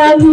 Why you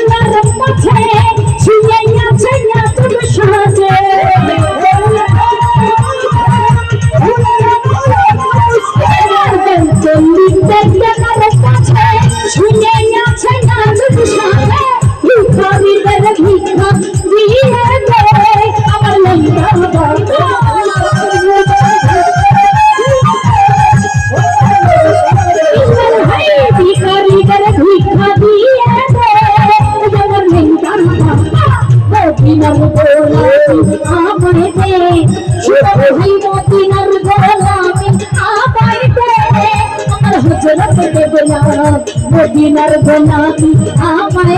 Junior. ছেড়ে থেকে গেলাম মদিনার গোলাপি আমায়